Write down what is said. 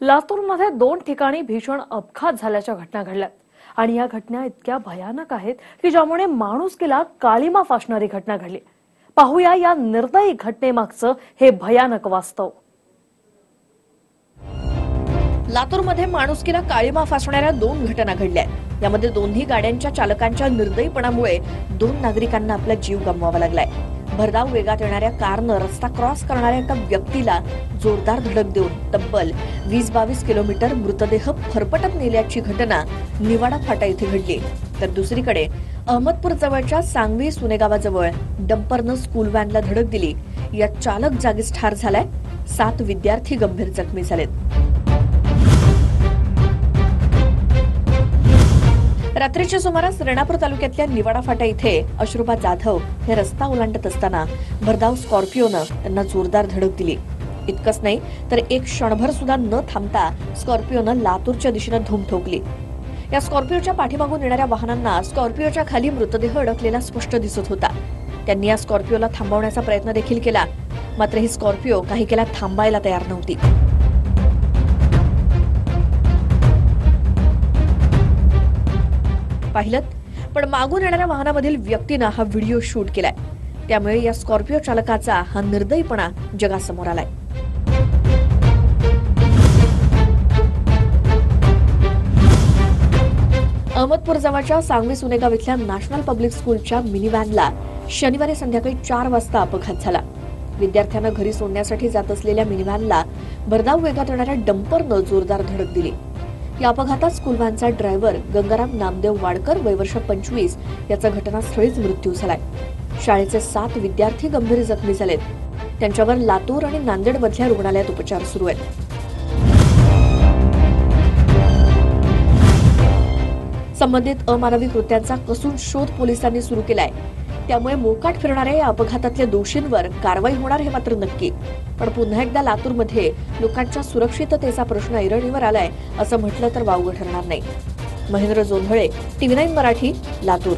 लातूरमध्ये दोन ठिकाणी भीषण अपघात झाल्याच्या घटना घडल्यात आणि या घटना इतक्या भयानक आहेत की ज्यामुळे माणुसकीला काळीमा फासणारी घटना घडली. पाहूया या निर्दयी घटनेमागचं हे भयानक वास्तव. लातूरमध्ये माणुसकीला काळीमा फासणाऱ्या दोन घटना घडल्या आहेत. यामध्ये दोन्ही गाड्यांच्या चालकांच्या निर्दयीपणामुळे दोन नागरिकांना आपला जीव गमवावा लागलाय. भरधाव वेगात येणाऱ्या कारनं रस्ता क्रॉस करणाऱ्या एका व्यक्तीला जोरदार धडक देऊन तब्बल वीस बावीस किलोमीटर मृतदेह फरफटत नेल्याची घटना निवाडा फाटा इथे घडली. तर दुसरीकडे अहमदपूर जवळच्या सांगवी सुनेगावाजवळ डंपरनं स्कूल व्हॅनला धडक दिली. यात चालक जागीच ठार झालाय. सात विद्यार्थी गंभीर जखमी झालेत. रात्रीच्या सुमारास रेणापूर तालुक्यातल्या निवाडा फाटा इथे अश्रुबा जाधव हे रस्ता ओलांडत असताना भरधाव स्कॉर्पिओनं त्यांना जोरदार धडक दिली. इतकंच नाही तर एक क्षणभर सुद्धा न थांबता स्कॉर्पिओनं लातूरच्या दिशेनं धूम ठोकली. या स्कॉर्पिओच्या पाठीमागून येणाऱ्या वाहनांना स्कॉर्पिओच्या खाली मृतदेह अडकलेला स्पष्ट दिसत होता. त्यांनी या स्कॉर्पिओला थांबवण्याचा प्रयत्न देखील केला मात्र ही स्कॉर्पिओ काही केला थांबायला तयार नव्हती. पाहिलं. पण मागून येणाऱ्या वाहनामधील व्यक्तीनं हा व्हिडिओ शूट केलाय. त्यामुळे या स्कॉर्पिओ चालकाचा हा निर्दयीपणा जगासमोर आलाय. अहमदपूर जवळच्या सांगवी सुनेगाव इथल्या नॅशनल पब्लिक स्कूलच्या मिनी व्हॅनला शनिवारी संध्याकाळी चार वाजता अपघात झाला. विद्यार्थ्यांना घरी सोडण्यासाठी जात असलेल्या मिनी व्हॅनला भरधाव वेगात येणाऱ्या डंपरनं जोरदार धडक दिली. या अपघातात स्कूल व्हॅनचा ड्रायव्हर गंगाराम नामदेव वाडकर वयवर्ष पंचवीस याचा घटनास्थळीच मृत्यू झालाय. शाळेचे सात विद्यार्थी गंभीर जखमी झालेत. त्यांच्यावर लातूर आणि नांदेड मधल्या रुग्णालयात उपचार सुरू आहेत. संबंधित अमानवी कृत्यांचा कसून शोध पोलिसांनी सुरू केलाय. त्यामुळे मोकाट फिरणाऱ्या या अपघातातल्या दोषींवर कारवाई होणार हे मात्र नक्की. पण पुन्हा एकदा लातूरमध्ये लोकांच्या सुरक्षिततेचा प्रश्न ऐरणीवर आलाय असं म्हटलं तर वावगं ठरणार नाही. Mahendra Jondhale TV nine Marathi Latur.